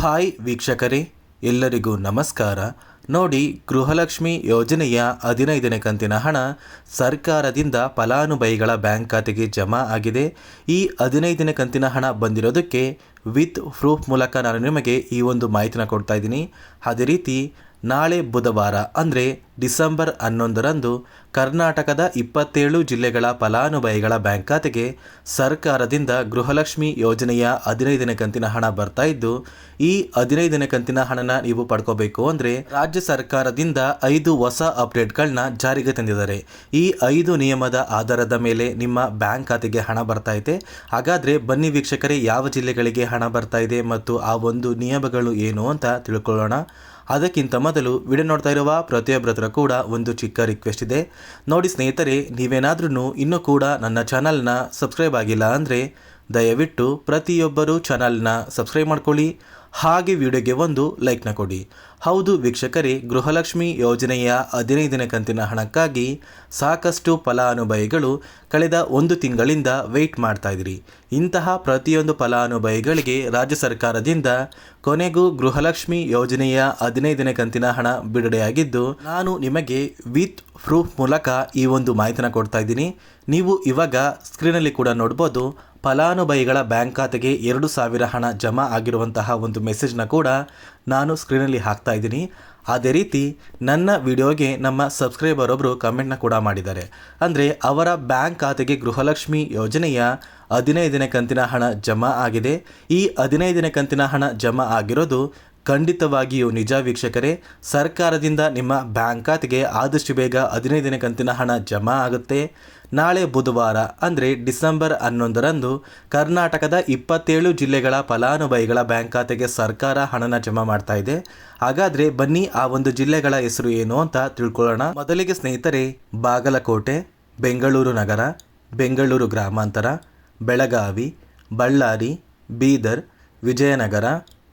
Hi ವೀಕ್ಷಕರೇ, ಎಲ್ಲರಿಗೂ ನಮಸ್ಕಾರ. ನೋಡಿ, ಗೃಹಲಕ್ಷ್ಮಿ ಯೋಜನೆಯ ಹದಿನೈದನೇ ಕಂತಿನ ಹಣ ಸರ್ಕಾರದಿಂದ ಫಲಾನುಭವಿಗಳ ಬ್ಯಾಂಕ್ ಖಾತೆಗೆ ಜಮಾ ಆಗಿದೆ. ಈ ಹದಿನೈದನೇ ಕಂತಿನ ಹಣ ಬಂದಿರೋದಕ್ಕೆ ವಿತ್ ಪ್ರೂಫ್ ಮೂಲಕ ನಾನು ನಿಮಗೆ ಈ ಒಂದು ಮಾಹಿತಿನ ಕೊಡ್ತಾ ಇದ್ದೀನಿ. ಅದೇ ರೀತಿ ನಾಳೆ ಬುಧವಾರ ಅಂದರೆ ಡಿಸೆಂಬರ್ ಹನ್ನೊಂದರಂದು ಕರ್ನಾಟಕದ ಇಪ್ಪತ್ತೇಳು ಜಿಲ್ಲೆಗಳ ಫಲಾನುಭವಿಗಳ ಬ್ಯಾಂಕ್ ಖಾತೆಗೆ ಸರ್ಕಾರದಿಂದ ಗೃಹಲಕ್ಷ್ಮಿ ಯೋಜನೆಯ ಹದಿನೈದನೇ ಕಂತಿನ ಹಣ ಬರ್ತಾ ಇದ್ದು, ಈ ಹದಿನೈದನೇ ಕಂತಿನ ಹಣನ ನೀವು ಪಡ್ಕೋಬೇಕು ಅಂದರೆ ರಾಜ್ಯ ಸರ್ಕಾರದಿಂದ ಐದು ಹೊಸ ಅಪ್ಡೇಟ್ಗಳನ್ನ ಜಾರಿಗೆ ತಂದಿದ್ದಾರೆ. ಈ ಐದು ನಿಯಮದ ಆಧಾರದ ಮೇಲೆ ನಿಮ್ಮ ಬ್ಯಾಂಕ್ ಖಾತೆಗೆ ಹಣ ಬರ್ತಾ ಇದೆ. ಹಾಗಾದರೆ ಬನ್ನಿ ವೀಕ್ಷಕರೇ, ಯಾವ ಜಿಲ್ಲೆಗಳಿಗೆ ಹಣ ಬರ್ತಾ ಇದೆ ಮತ್ತು ಆ ಒಂದು ನಿಯಮಗಳು ಏನು ಅಂತ ತಿಳ್ಕೊಳ್ಳೋಣ. ಅದಕ್ಕಿಂತ ಮೊದಲು ವಿಡಿಯೋ ನೋಡ್ತಾ ಇರುವ ಪ್ರತಿಯೊಬ್ಬರ ಹತ್ರ ಕೂಡ ಒಂದು ಚಿಕ್ಕ ರಿಕ್ವೆಸ್ಟ್ ಇದೆ. ನೋಡಿ ಸ್ನೇಹಿತರೆ ನೀವೇನಾದ್ರೂ ಇನ್ನೂ ಕೂಡ ನನ್ನ ಚಾನಲ್ನ ಸಬ್ಸ್ಕ್ರೈಬ್ ಆಗಿಲ್ಲ ಅಂದರೆ ದಯವಿಟ್ಟು ಪ್ರತಿಯೊಬ್ಬರು ಚಾನಲ್ನ ಸಬ್ಸ್ಕ್ರೈಬ್ ಮಾಡ್ಕೊಳ್ಳಿ. ಹಾಗೆ ವಿಡಿಯೋಗೆ ಒಂದು ಲೈಕ್ನ ಕೊಡಿ. ಹೌದು ವೀಕ್ಷಕರೇ, ಗೃಹಲಕ್ಷ್ಮಿ ಯೋಜನೆಯ ಹದಿನೈದನೇ ಕಂತಿನ ಹಣಕ್ಕಾಗಿ ಸಾಕಷ್ಟು ಫಲಾನುಭವಿಗಳು ಕಳೆದ ಒಂದು ತಿಂಗಳಿಂದ ವೆಯ್ಟ್ ಮಾಡ್ತಾ ಇದ್ರಿ ಇಂತಹ ಪ್ರತಿಯೊಂದು ಫಲಾನುಭವಿಗಳಿಗೆ ರಾಜ್ಯ ಸರ್ಕಾರದಿಂದ ಕೊನೆಗೂ ಗೃಹಲಕ್ಷ್ಮಿ ಯೋಜನೆಯ ಹದಿನೈದನೇ ಕಂತಿನ ಹಣ ಬಿಡುಗಡೆಯಾಗಿದ್ದು, ನಾನು ನಿಮಗೆ ವಿತ್ ಪ್ರೂಫ್ ಮೂಲಕ ಈ ಒಂದು ಮಾಹಿತಿನ ಕೊಡ್ತಾ ಇದ್ದೀನಿ. ನೀವು ಇವಾಗ ಸ್ಕ್ರೀನಲ್ಲಿ ಕೂಡ ನೋಡ್ಬೋದು ಫಲಾನುಭವಿಗಳ ಬ್ಯಾಂಕ್ ಖಾತೆಗೆ ಎರಡು ಸಾವಿರ ಹಣ ಜಮಾ ಆಗಿರುವಂತಹ ಒಂದು ಮೆಸೇಜ್ನ ಕೂಡ ನಾನು ಸ್ಕ್ರೀನಲ್ಲಿ ಹಾಕ್ತಾ ಇದ್ದೀನಿ. ಅದೇ ರೀತಿ ನನ್ನ ವಿಡಿಯೋಗೆ ನಮ್ಮ ಸಬ್ಸ್ಕ್ರೈಬರ್ ಒಬ್ಬರು ಕಮೆಂಟ್ನ ಕೂಡ ಮಾಡಿದ್ದಾರೆ. ಅಂದರೆ ಅವರ ಬ್ಯಾಂಕ್ ಖಾತೆಗೆ ಗೃಹಲಕ್ಷ್ಮಿ ಯೋಜನೆಯ ಹದಿನೈದನೇ ಕಂತಿನ ಹಣ ಜಮಾ ಆಗಿದೆ. ಈ ಹದಿನೈದನೇ ಕಂತಿನ ಹಣ ಜಮಾ ಆಗಿರೋದು ಖಂಡಿತವಾಗಿಯೂ ನಿಜ ವೀಕ್ಷಕರೇ, ಸರ್ಕಾರದಿಂದ ನಿಮ್ಮ ಬ್ಯಾಂಕ್ ಖಾತೆಗೆ ಆದಷ್ಟು ಬೇಗ ಹದಿನೈದನೇ ಕಂತಿನ ಹಣ ಜಮಾ ಆಗುತ್ತೆ. ನಾಳೆ ಬುಧವಾರ, ಅಂದರೆ ಡಿಸೆಂಬರ್ ಹನ್ನೊಂದರಂದು, ಕರ್ನಾಟಕದ ಇಪ್ಪತ್ತೇಳು ಜಿಲ್ಲೆಗಳ ಫಲಾನುಭವಿಗಳ ಬ್ಯಾಂಕ್ ಖಾತೆಗೆ ಸರ್ಕಾರ ಹಣನ ಜಮಾ ಮಾಡ್ತಾ ಇದೆ. ಹಾಗಾದರೆ ಬನ್ನಿ ಆ ಒಂದು ಜಿಲ್ಲೆಗಳ ಹೆಸರು ಏನು ಅಂತ ತಿಳ್ಕೊಳ್ಳೋಣ. ಮೊದಲಿಗೆ ಸ್ನೇಹಿತರೆ, ಬಾಗಲಕೋಟೆ, ಬೆಂಗಳೂರು ನಗರ, ಬೆಂಗಳೂರು ಗ್ರಾಮಾಂತರ, ಬೆಳಗಾವಿ, ಬಳ್ಳಾರಿ, ಬೀದರ್, ವಿಜಯನಗರ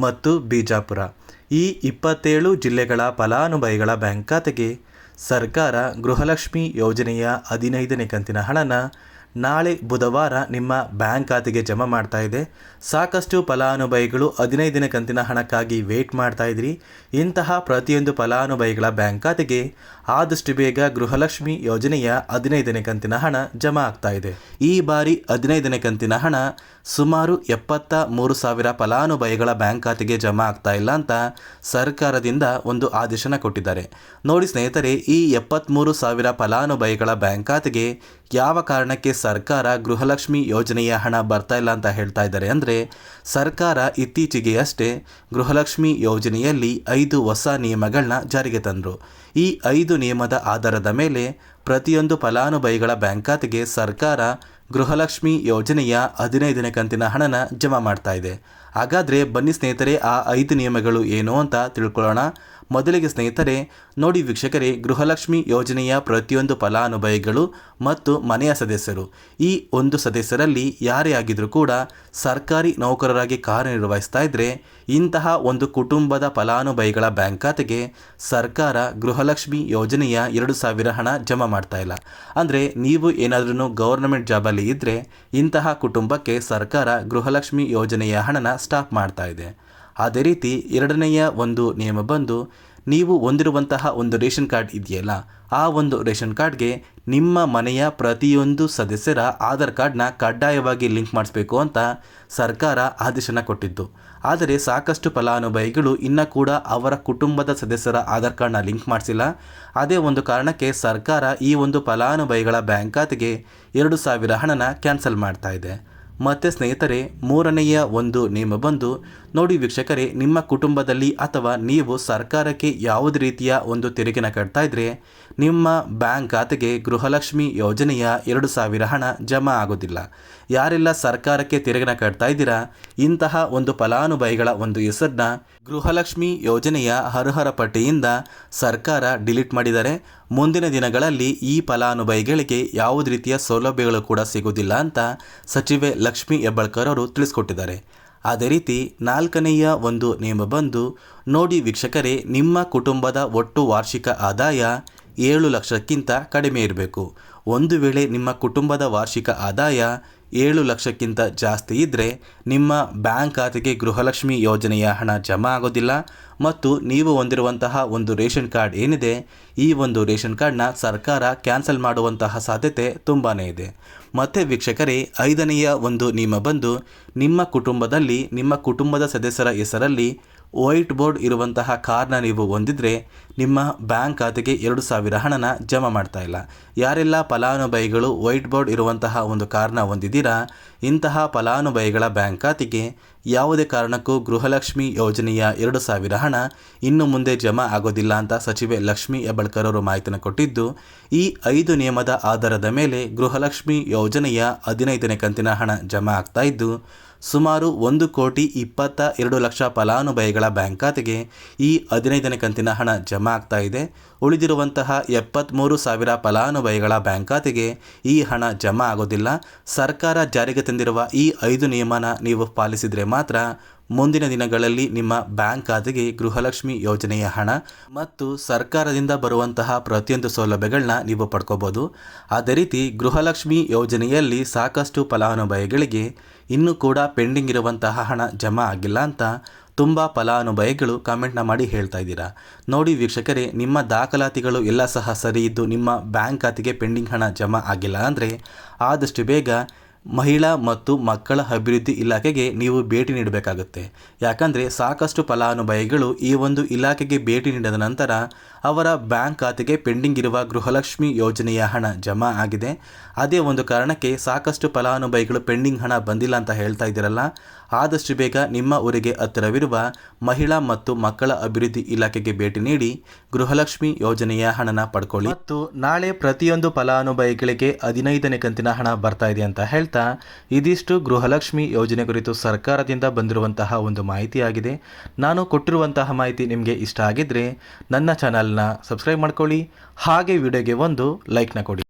ಮತ್ತು ಬಿಜಾಪುರ. ಈ ಇಪ್ಪತ್ತೇಳು ಜಿಲ್ಲೆಗಳ ಫಲಾನುಭವಿಗಳ ಬ್ಯಾಂಕ್ ಖಾತೆಗೆ ಸರ್ಕಾರ ಗೃಹಲಕ್ಷ್ಮಿ ಯೋಜನೆಯ ಹದಿನೈದನೇ ಕಂತಿನ ಹಣನ ನಾಳೆ ಬುಧವಾರ ನಿಮ್ಮ ಬ್ಯಾಂಕ್ ಖಾತೆಗೆ ಜಮಾ ಮಾಡ್ತಾ ಇದೆ. ಸಾಕಷ್ಟು ಫಲಾನುಭವಿಗಳು ಹದಿನೈದು ದಿನ ಕಂತಿನ ಹಣಕ್ಕಾಗಿ ವೇಟ್ ಮಾಡ್ತಾ ಇದ್ರಿ. ಇಂತಹ ಪ್ರತಿಯೊಂದು ಫಲಾನುಭವಿಗಳ ಬ್ಯಾಂಕ್ ಖಾತೆಗೆ ಆದಷ್ಟು ಬೇಗ ಗೃಹಲಕ್ಷ್ಮಿ ಯೋಜನೆಯ ಹದಿನೈದನೇ ಕಂತಿನ ಹಣ ಜಮಾ ಆಗ್ತಾ ಇದೆ. ಈ ಬಾರಿ ಹದಿನೈದನೇ ಕಂತಿನ ಹಣ ಸುಮಾರು ಎಪ್ಪತ್ತ ಮೂರು ಸಾವಿರ ಫಲಾನುಭವಿಗಳ ಬ್ಯಾಂಕ್ ಖಾತೆಗೆ ಜಮಾ ಆಗ್ತಾ ಇಲ್ಲ ಅಂತ ಸರ್ಕಾರದಿಂದ ಒಂದು ಆದೇಶನ ಕೊಟ್ಟಿದ್ದಾರೆ. ನೋಡಿ ಸ್ನೇಹಿತರೆ, ಈ ಎಪ್ಪತ್ತ್ಮೂರು ಸಾವಿರ ಫಲಾನುಭವಿಗಳ ಬ್ಯಾಂಕ್ ಖಾತೆಗೆ ಯಾವ ಕಾರಣಕ್ಕೆ ಸರ್ಕಾರ ಗೃಹಲಕ್ಷ್ಮಿ ಯೋಜನೆಯ ಹಣ ಬರ್ತಾ ಇಲ್ಲ ಅಂತ ಹೇಳ್ತಾ ಇದ್ದಾರೆ. ಅಂದರೆ ಸರ್ಕಾರ ಇತ್ತೀಚೆಗೆ ಅಷ್ಟೇ ಗೃಹಲಕ್ಷ್ಮಿ ಯೋಜನೆಯಲ್ಲಿ ಐದು ಹೊಸ ನಿಯಮಗಳನ್ನ ಜಾರಿಗೆ ತಂದರು. ಈ ಐದು ನಿಯಮದ ಆಧಾರದ ಮೇಲೆ ಪ್ರತಿಯೊಂದು ಫಲಾನುಭವಿಗಳ ಬ್ಯಾಂಕ್ ಖಾತೆಗೆ ಸರ್ಕಾರ ಗೃಹಲಕ್ಷ್ಮಿ ಯೋಜನೆಯ ಹದಿನೈದನೇ ಕಂತಿನ ಹಣನ ಜಮಾ ಮಾಡ್ತಾ ಇದೆ. ಹಾಗಾದರೆ ಬನ್ನಿ ಸ್ನೇಹಿತರೆ, ಆ ಐದು ನಿಯಮಗಳು ಏನು ಅಂತ ತಿಳ್ಕೊಳ್ಳೋಣ. ಮೊದಲಿಗೆ ಸ್ನೇಹಿತರೆ, ನೋಡಿ ವೀಕ್ಷಕರೇ, ಗೃಹಲಕ್ಷ್ಮಿ ಯೋಜನೆಯ ಪ್ರತಿಯೊಂದು ಫಲಾನುಭವಿಗಳು ಮತ್ತು ಮನೆಯ ಸದಸ್ಯರು. ಈ ಒಂದು ಸದಸ್ಯರಲ್ಲಿ ಯಾರೇ ಆಗಿದ್ರೂ ಕೂಡ ಸರ್ಕಾರಿ ನೌಕರರಾಗಿ ಕಾರ್ಯನಿರ್ವಹಿಸ್ತಾ ಇದ್ದರೆ ಇಂತಹ ಒಂದು ಕುಟುಂಬದ ಫಲಾನುಭವಿಗಳ ಬ್ಯಾಂಕ್ ಖಾತೆಗೆ ಸರ್ಕಾರ ಗೃಹಲಕ್ಷ್ಮಿ ಯೋಜನೆಯ ಎರಡು ಸಾವಿರ ಹಣ ಜಮಾ ಮಾಡ್ತಾ ಇಲ್ಲ. ಅಂದರೆ ನೀವು ಏನಾದ್ರೂ ಗೌರ್ನಮೆಂಟ್ ಜಾಬಲ್ಲಿ ಇದ್ದರೆ ಇಂತಹ ಕುಟುಂಬಕ್ಕೆ ಸರ್ಕಾರ ಗೃಹಲಕ್ಷ್ಮಿ ಯೋಜನೆಯ ಹಣನ ಸ್ಟಾಪ್ ಮಾಡ್ತಾ ಇದೆ. ಅದೇ ರೀತಿ ಎರಡನೆಯ ಒಂದು ನಿಯಮ ಬಂದು, ನೀವು ಹೊಂದಿರುವಂತಹ ಒಂದು ರೇಷನ್ ಕಾರ್ಡ್ ಇದೆಯಲ್ಲ, ಆ ಒಂದು ರೇಷನ್ ಕಾರ್ಡ್ಗೆ ನಿಮ್ಮ ಮನೆಯ ಪ್ರತಿಯೊಂದು ಸದಸ್ಯರ ಆಧಾರ್ ಕಾರ್ಡ್ನ ಕಡ್ಡಾಯವಾಗಿ ಲಿಂಕ್ ಮಾಡಿಸ್ಬೇಕು ಅಂತ ಸರ್ಕಾರ ಆದೇಶನ ಕೊಟ್ಟಿದ್ದು. ಆದರೆ ಸಾಕಷ್ಟು ಫಲಾನುಭವಿಗಳು ಇನ್ನೂ ಕೂಡ ಅವರ ಕುಟುಂಬದ ಸದಸ್ಯರ ಆಧಾರ್ ಕಾರ್ಡ್ನ ಲಿಂಕ್ ಮಾಡಿಸಿಲ್ಲ. ಅದೇ ಒಂದು ಕಾರಣಕ್ಕೆ ಸರ್ಕಾರ ಈ ಒಂದು ಫಲಾನುಭವಿಗಳ ಬ್ಯಾಂಕ್ ಖಾತೆಗೆ ಎರಡು ಸಾವಿರ ಹಣನ ಕ್ಯಾನ್ಸಲ್ ಮಾಡ್ತಾ ಇದೆ. ಮತ್ತು ಸ್ನೇಹಿತರೆ ಮೂರನೆಯ ಒಂದು ನಿಯಮ ಬಂದು ನೋಡಿ ವೀಕ್ಷಕರೇ, ನಿಮ್ಮ ಕುಟುಂಬದಲ್ಲಿ ಅಥವಾ ನೀವು ಸರ್ಕಾರಕ್ಕೆ ಯಾವುದೇ ರೀತಿಯ ಒಂದು ತೆರಿಗೆನ ಕಟ್ತಾ ಇದ್ರೆ, ನಿಮ್ಮ ಬ್ಯಾಂಕ್ ಖಾತೆಗೆ ಗೃಹಲಕ್ಷ್ಮಿ ಯೋಜನೆಯ ಎರಡು ಸಾವಿರ ಹಣ ಜಮಾ ಆಗೋದಿಲ್ಲ. ಯಾರೆಲ್ಲ ಸರ್ಕಾರಕ್ಕೆ ತೆರಿಗೆನ ಕಟ್ತಾ ಇದ್ದೀರಾ, ಇಂತಹ ಒಂದು ಫಲಾನುಭವಿಗಳ ಒಂದು ಹೆಸರನ್ನ ಗೃಹಲಕ್ಷ್ಮಿ ಯೋಜನೆಯ ಅರ್ಹರ ಪಟ್ಟಿಯಿಂದ ಸರ್ಕಾರ ಡಿಲೀಟ್ ಮಾಡಿದ್ದಾರೆ ಮುಂದಿನ ದಿನಗಳಲ್ಲಿ ಈ ಫಲಾನುಭವಿಗಳಿಗೆ ಯಾವುದೇ ರೀತಿಯ ಸೌಲಭ್ಯಗಳು ಕೂಡ ಸಿಗುವುದಿಲ್ಲ ಅಂತ ಸಚಿವೆ ಲಕ್ಷ್ಮಿ ಹೆಬ್ಬಾಳ್ಕರ್ ಅವರು ತಿಳಿಸ್ಕೊಟ್ಟಿದ್ದಾರೆ. ಅದೇ ರೀತಿ ನಾಲ್ಕನೆಯ ಒಂದು ನಿಯಮ ಬಂದು, ನೋಡಿ ವೀಕ್ಷಕರೇ, ನಿಮ್ಮ ಕುಟುಂಬದ ಒಟ್ಟು ವಾರ್ಷಿಕ ಆದಾಯ ಏಳು ಲಕ್ಷಕ್ಕಿಂತ ಕಡಿಮೆ ಇರಬೇಕು. ಒಂದು ವೇಳೆ ನಿಮ್ಮ ಕುಟುಂಬದ ವಾರ್ಷಿಕ ಆದಾಯ ಏಳು ಲಕ್ಷಕ್ಕಿಂತ ಜಾಸ್ತಿ ಇದ್ದರೆ ನಿಮ್ಮ ಬ್ಯಾಂಕ್ ಖಾತೆಗೆ ಗೃಹಲಕ್ಷ್ಮಿ ಯೋಜನೆಯ ಹಣ ಜಮಾ ಆಗೋದಿಲ್ಲ. ಮತ್ತು ನೀವು ಹೊಂದಿರುವಂತಹ ಒಂದು ರೇಷನ್ ಕಾರ್ಡ್ ಏನಿದೆ, ಈ ಒಂದು ರೇಷನ್ ಕಾರ್ಡ್ನ ಸರ್ಕಾರ ಕ್ಯಾನ್ಸಲ್ ಮಾಡುವಂತಹ ಸಾಧ್ಯತೆ ತುಂಬಾ ಇದೆ. ಮತ್ತೆ ವೀಕ್ಷಕರೇ, ಐದನೆಯ ಒಂದು ನಿಯಮ ಬಂದು, ನಿಮ್ಮ ಕುಟುಂಬದಲ್ಲಿ, ನಿಮ್ಮ ಕುಟುಂಬದ ಸದಸ್ಯರ ಹೆಸರಲ್ಲಿ ವೈಟ್ ಬೋರ್ಡ್ ಇರುವಂತಹ ಕಾರ್ನ ನೀವು ಹೊಂದಿದ್ರೆ, ನಿಮ್ಮ ಬ್ಯಾಂಕ್ ಖಾತೆಗೆ ಎರಡು ಸಾವಿರ ಹಣನ ಜಮಾ ಮಾಡ್ತಾ ಇಲ್ಲ. ಯಾರೆಲ್ಲ ಫಲಾನುಭವಿಗಳು ವೈಟ್ ಬೋರ್ಡ್ ಇರುವಂತಹ ಒಂದು ಕಾರ್ನ ಹೊಂದಿದ್ದೀರಾ, ಇಂತಹ ಫಲಾನುಭವಿಗಳ ಬ್ಯಾಂಕ್ ಖಾತೆಗೆ ಯಾವುದೇ ಕಾರಣಕ್ಕೂ ಗೃಹಲಕ್ಷ್ಮಿ ಯೋಜನೆಯ ಎರಡು ಸಾವಿರ ಇನ್ನು ಮುಂದೆ ಜಮಾ ಆಗೋದಿಲ್ಲ ಅಂತ ಸಚಿವೆ ಲಕ್ಷ್ಮಿ ಹೆಬ್ಬಳ್ಕರ್ ಅವರು ಮಾಹಿತಿಯನ್ನು ಕೊಟ್ಟಿದ್ದು, ಈ ಐದು ನಿಯಮದ ಆಧಾರದ ಮೇಲೆ ಗೃಹಲಕ್ಷ್ಮಿ ಯೋಜನೆಯ ಹದಿನೈದನೇ ಕಂತಿನ ಹಣ ಜಮಾ ಆಗ್ತಾ ಇದ್ದು, ಸುಮಾರು ಒಂದು ಕೋಟಿ ಇಪ್ಪತ್ತ ಎರಡು ಲಕ್ಷ ಫಲಾನುಭವಿಗಳ ಬ್ಯಾಂಕ್ ಖಾತೆಗೆ ಈ ಹದಿನೈದನೇ ಕಂತಿನ ಹಣ ಜಮಾ ಆಗ್ತಾ ಇದೆ. ಉಳಿದಿರುವಂತಹ ಎಪ್ಪತ್ತ್ಮೂರು ಸಾವಿರ ಫಲಾನುಭವಿಗಳ ಬ್ಯಾಂಕ್ ಖಾತೆಗೆ ಈ ಹಣ ಜಮಾ ಆಗೋದಿಲ್ಲ. ಸರ್ಕಾರ ಜಾರಿಗೆ ತಂದಿರುವ ಈ ಐದು ನಿಯಮನ ನೀವು ಪಾಲಿಸಿದರೆ ಮಾತ್ರ ಮುಂದಿನ ದಿನಗಳಲ್ಲಿ ನಿಮ್ಮ ಬ್ಯಾಂಕ್ ಖಾತೆಗೆ ಗೃಹಲಕ್ಷ್ಮಿ ಯೋಜನೆಯ ಹಣ ಮತ್ತು ಸರ್ಕಾರದಿಂದ ಬರುವಂತಹ ಪ್ರತಿಯೊಂದು ಸೌಲಭ್ಯಗಳನ್ನ ನೀವು ಪಡ್ಕೋಬೋದು. ಅದೇ ರೀತಿ ಗೃಹಲಕ್ಷ್ಮಿ ಯೋಜನೆಯಲ್ಲಿ ಸಾಕಷ್ಟು ಫಲಾನುಭವಿಗಳಿಗೆ ಇನ್ನೂ ಕೂಡ ಪೆಂಡಿಂಗ್ ಇರುವಂತಹ ಹಣ ಜಮಾ ಆಗಿಲ್ಲ ಅಂತ ತುಂಬ ಫಲಾನುಭವಿಗಳು ಕಮೆಂಟ್ನ ಮಾಡಿ ಹೇಳ್ತಾ ಇದ್ದೀರಾ. ನೋಡಿ ವೀಕ್ಷಕರೇ, ನಿಮ್ಮ ದಾಖಲಾತಿಗಳು ಎಲ್ಲ ಸಹ ಸರಿ ಇದ್ದು ನಿಮ್ಮ ಬ್ಯಾಂಕ್ ಖಾತೆಗೆ ಪೆಂಡಿಂಗ್ ಹಣ ಜಮಾ ಆಗಿಲ್ಲ ಅಂದರೆ ಆದಷ್ಟು ಬೇಗ ಮಹಿಳಾ ಮತ್ತು ಮಕ್ಕಳ ಅಭಿವೃದ್ಧಿ ಇಲಾಖೆಗೆ ನೀವು ಭೇಟಿ ನೀಡಬೇಕಾಗುತ್ತೆ. ಯಾಕಂದರೆ ಸಾಕಷ್ಟು ಫಲಾನುಭವಿಗಳು ಈ ಒಂದು ಇಲಾಖೆಗೆ ಭೇಟಿ ನೀಡಿದ ನಂತರ ಅವರ ಬ್ಯಾಂಕ್ ಖಾತೆಗೆ ಪೆಂಡಿಂಗ್ ಇರುವ ಗೃಹಲಕ್ಷ್ಮಿ ಯೋಜನೆಯ ಹಣ ಜಮಾ ಆಗಿದೆ. ಅದೇ ಒಂದು ಕಾರಣಕ್ಕೆ ಸಾಕಷ್ಟು ಫಲಾನುಭವಿಗಳು ಪೆಂಡಿಂಗ್ ಹಣ ಬಂದಿಲ್ಲ ಅಂತ ಹೇಳ್ತಾ ಇದ್ದೀರಲ್ಲ. ಆದಷ್ಟು ಬೇಗ ನಿಮ್ಮ ಊರಿಗೆ ಹತ್ತಿರವಿರುವ ಮಹಿಳಾ ಮತ್ತು ಮಕ್ಕಳ ಅಭಿವೃದ್ಧಿ ಇಲಾಖೆಗೆ ಭೇಟಿ ನೀಡಿ ಗೃಹಲಕ್ಷ್ಮಿ ಯೋಜನೆಯ ಹಣನ ಪಡ್ಕೊಳ್ಳಿ. ಮತ್ತು ನಾಳೆ ಪ್ರತಿಯೊಂದು ಫಲಾನುಭವಿಗಳಿಗೆ ಹದಿನೈದನೇ ಕಂತಿನ ಹಣ ಬರ್ತಾ ಇದೆ ಅಂತ ಹೇಳ್ತಾ ಇದಿಷ್ಟು ಗೃಹಲಕ್ಷ್ಮಿ ಯೋಜನೆ ಕುರಿತು ಸರ್ಕಾರದಿಂದ ಬಂದಿರುವಂತಹ ಒಂದು ಮಾಹಿತಿಯಾಗಿದೆ. ನಾನು ಕೊಟ್ಟಿರುವಂತಹ ಮಾಹಿತಿ ನಿಮಗೆ ಇಷ್ಟ ಆಗಿದ್ರೆ ನನ್ನ ಚಾನಲ್ನ ಸಬ್ಸ್ಕ್ರೈಬ್ ಮಾಡ್ಕೊಳ್ಳಿ ಹಾಗೆ ವಿಡಿಯೋಗೆ ಒಂದು ಲೈಕ್ನ ಕೊಡಿ.